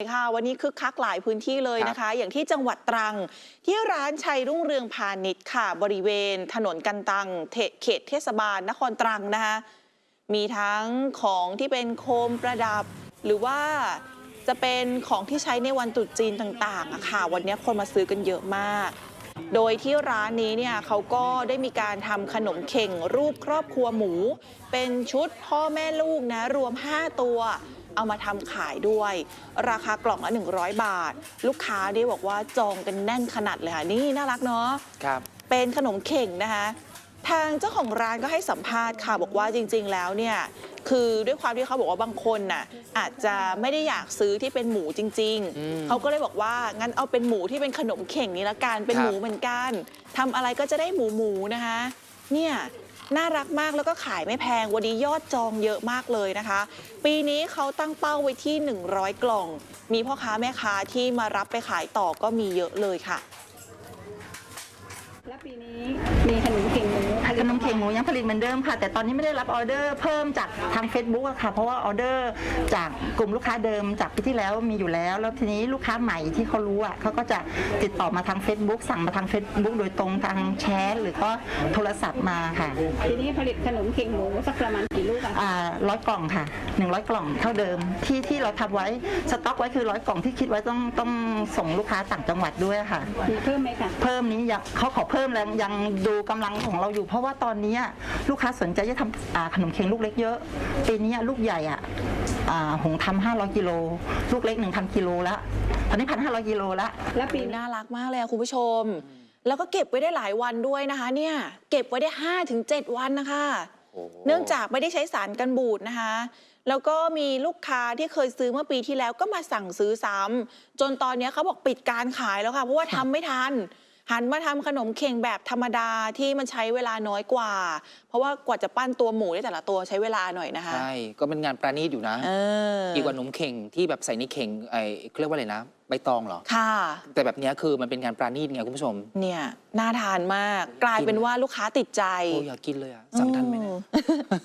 ค่ะวันนี้คึกคักหลายพื้นที่เลยนะคะ อย่างที่จังหวัดตรัง ที่ร้านชัยรุ่งเรืองพาณิชย์ค่ะ บริเวณถนนกันตังเทเขตเทศบาลนครตรังนะคะมีทั้งของที่เป็นโคมประดับ หรือว่าจะเป็นของที่ใช้ในวันตรุษจีนต่างๆอะค่ะ วันนี้คนมาซื้อกันเยอะมาก โดยที่ร้านนี้เนี่ยเขาก็ได้มีการทำขนมเข่งรูปครอบครัวหมู เป็นชุดพ่อแม่ลูกนะรวม 5 ตัว เอามาทำขายด้วย ราคากล่องละ 100 บาท ลูกค้านี่บอกว่าจองกันแน่นขนาดเลยค่ะ นี่น่ารักเนาะครับเป็นขนมเข่งนะคะ ทางเจ้าของร้านก็ให้สัมภาษณ์ค่ะบอกว่าจริง ๆ แล้วเนี่ยคือด้วยความที่เขาบอกว่าบางคนน่ะอาจจะไม่ได้อยากซื้อที่เป็นหมูจริงอืมๆเขาก็เลยบอกว่างั้นเอาเป็นหมูที่เป็นขนมเข่งนี้ละกันเป็นครับหมูเหมือนกันทำอะไรก็จะได้หมูหมูนะคะ เนี่ย น่ารักมากแล้วก็ขายไม่แพงวันนี้ยอดจองเยอะมากเลยนะคะ ปีนี้เขาตั้งเป้าไว้ที่ 100 กล่อง มีพ่อค้าแม่ค้าที่มารับไปขายต่อก็มีเยอะเลยค่ะ และปีนี้มีขนมเข่งหมูผลิตขนมเข่งหมูยังผลิตเหมือนเดิมค่ะ แต่ตอนนี้ไม่ได้รับออเดอร์เพิ่มจากทาง Facebook อะค่ะ เพราะว่าออเดอร์จากกลุ่มลูกค้าเดิมจากปีที่แล้วมีอยู่แล้ว แล้วทีนี้ลูกค้าใหม่ที่เขารู้อะเขาก็จะติดต่อมาทาง Facebook สั่งมาทาง Facebook โดยตรงทางแชทหรือก็โทรศัพท์มาค่ะปีนี้ผลิตขนมเข่งหมูสักประมาณกี่ลูกอะอ่าร้อยกล่องค่ะ 100 กล่องเท่าเดิมที่ที่เราทำไว้สต็อกไว้คือร้อยกล่องที่คิดไว้ต้องต้องส่งลูกค้าต่างจังหวัดด้วยค่ะมีเพิ่มไหมคะเพิ่มนี้ยังเขาขอเพิ่มแล้วยังดูกำลังของเราอยู่ เพราะว่าตอนนี้ลูกค้าสนใจจะทำอ่าขนมเค้งลูกเล็กเยอะปีนี้ลูกใหญ่อะอ่าหงทำห้าร้อยกิโลลูกเล็กหนึ่งพันกิโลแล้วตอนนี้พันห้าร้อยกิโลแล้วและปีปีหน้าน่ารักมากเลยอะคุณผู้ชม แล้วก็เก็บไว้ได้หลายวันด้วยนะคะ เนี่ยเก็บไว้ได้5้าถึงเวันนะคะโอ้โหเนื่องจากไม่ได้ใช้สารกันบูดนะคะแล้วก็มีลูกค้าที่เคยซื้อเมื่อปีที่แล้วก็มาสั่งซื้อซ้ำจนตอนนี้เขาบอกปิดการขายแล้วค่ะ เพราะว่าทำไม่ทัน หันมาทำขนมเข่งแบบธรรมดาที่มันใช้เวลาน้อยกว่า เพราะว่ากว่าจะปั้นตัวหมูได้แต่ละตัวใช้เวลาหน่อยนะคะ ใช่ ก็เป็นงานประณีตอยู่นะเออดีกว่าหนมเข่งที่แบบใส่ในเข่งไอ้เขาเรียกว่าอะไรนะใบตองเหรอ ค่ะ แต่แบบเนี้ยคือมันเป็นงานประณีตไงคุณผู้ชม เนี่ย น่าทานมาก กลายเป็นว่าลูกค้าติดใจ โอ้อยากกินเลยอะสั่งทันไหมเนะอืม